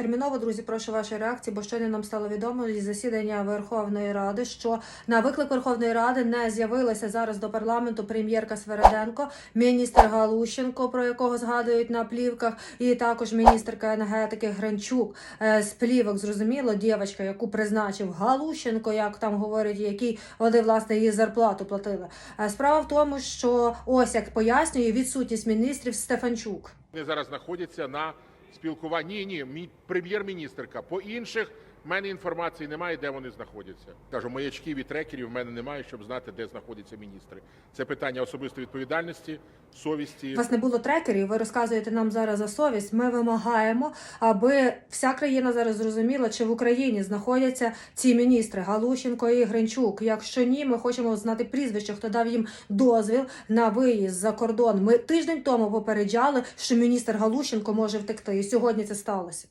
Терміново, друзі, прошу вашої реакції, бо щойно нам стало відомо із засідання Верховної Ради, що на виклик Верховної Ради не з'явилася зараз до парламенту прем'єрка Свереденко, міністр Галущенко, про якого згадують на плівках, і також міністерка енергетики Гринчук. Е, З плівок зрозуміло, дівчинка, яку призначив Галущенко, як там говорять, який вони власне її зарплату платили. Е, Справа в тому, що ось як пояснює відсутність міністрів Стефанчук. Вони зараз знаходяться на спілкуванні. Ні, ні, прем'єр-міністерка. По інших в мене інформації немає, де вони знаходяться. Кажу, маячків і трекерів в мене немає, щоб знати, де знаходяться міністри. Це питання особистої відповідальності, совісті. У вас не було трекерів, ви розказуєте нам зараз за совість. Ми вимагаємо, аби вся країна зараз зрозуміла, чи в Україні знаходяться ці міністри Галущенко і Гринчук. Якщо ні, ми хочемо знати прізвище, хто дав їм дозвіл на виїзд за кордон. Ми тиждень тому попереджали, що міністр Галущенко може втекти, і сьогодні це сталося.